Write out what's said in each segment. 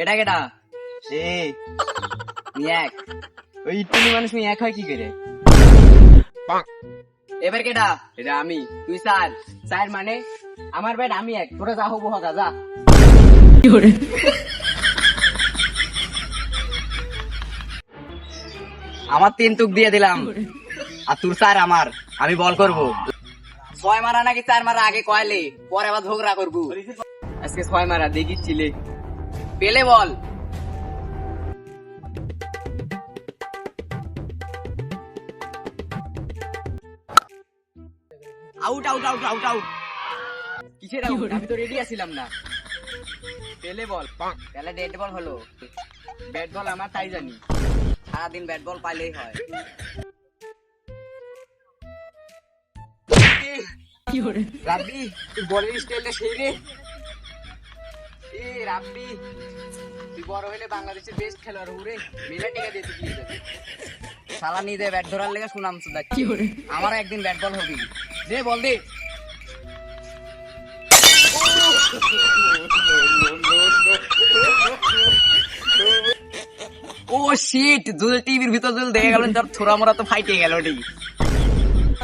এটা কেটা? সে। মিয়াক ওই ইটুনি মানুষ নিয়ে এক হয় কি করে? এবার কেটা? এটা আমি। তুই স্যার স্যার মানে? আমার ব্যাট আমি এক। তোরা যা হব হকা যা। আমার তিন তুক দিয়ে দিলাম। আর তোর স্যার আমার। আমি বল করব। ছয় মারা নাকি চার মারা আগে কয়লে? পরে আবার ঝগড়া করব। আজকে ছয় মারা দেখিচ্ছিলে। পেলে বল। Out out out out out কিসের out? আমি তো রেডি আছিলাম না। পেলে বল। তাহলে ডেড বল হলো। ব্যাট বল আমার তাই জানি। সারাদিন ব্যাট বল পাইলেই হয়। রাব্বি তুই বলের স্টাইলটা সেই রে। এ রাব্বি তুই বড় বাংলাদেশের বেস্ট খেলোয়াড় হুরে মেলা টিকা দিয়ে তুই নিজে ব্যাট ধরার লেগে শুনাম সুদা আমার একদিন ব্যাট বল হবি দে বল দে। ও শিট দুল টিভির ভিতর দুল দেখে গেল তোর থোড়া মোড়া তো ফাইটে গেল রে।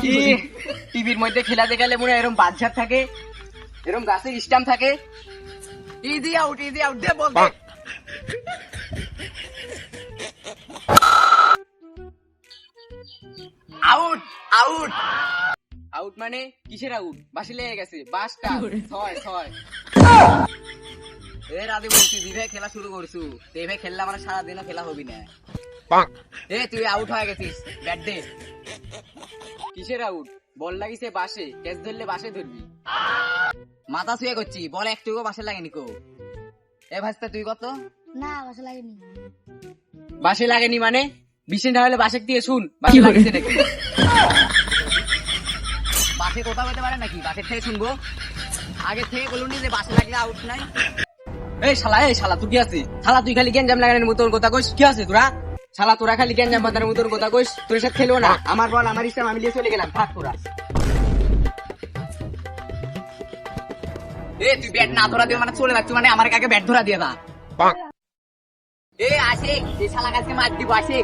কি? টিভির মধ্যে খেলাতে গেলে মনে হয় এরকম থাকে এরকম গাছের স্টাম থাকে। ইজি আউট ইজি আউট দে বল দে আউট আউট আউট মানে কিসের আউট বাসি লেগে গেছে। বাসটা ছয় ছয়। এ রাতে বলছি দিভাই খেলা শুরু করছু। দেভাই খেললে আমার সারাদিনও খেলা হবি না। এ তুই আউট হয়ে গেছিস। ব্যাট দে কিসের আউট বল লাগিছে বাসে ক্যাচ ধরলে বাসে ধরবি। মাথা শুয়ে করছি বল একটুকু বাসে লাগেনি কো। এ ভাস্তা তুই কত? না বাসা লাগেনি। বাসে লাগেনি মানে? বিশে না হলে বাসে দিয়ে শুন বাসে লাগিছে নাকি? বাসে কোথাও হতে পারে নাকি? বাসের থেকে শুনব। আগে থেকে বলুন যে বাসে লাগলে আউট নাই। এই শালা এই শালা তুই কি আছে শালা তুই খালি গেঞ্জাম লাগানোর মতন কথা কইস। কি আছে তোরা? শালা তোরা খালি গেঞ্জাম বাঁধানোর মতন কথা কইস। তোর সাথে খেলব না। আমার বল আমার ইসলাম আমি নিয়ে চলে গেলাম। থাক তোরা। এ তুই ব্যাট না ধরা দিয়ে মানে চলে যাচ্ছ মানে আমার কাকে ব্যাট ধরা দিয়ে দা এ আসে এই শালা কাছে মার দিব আসে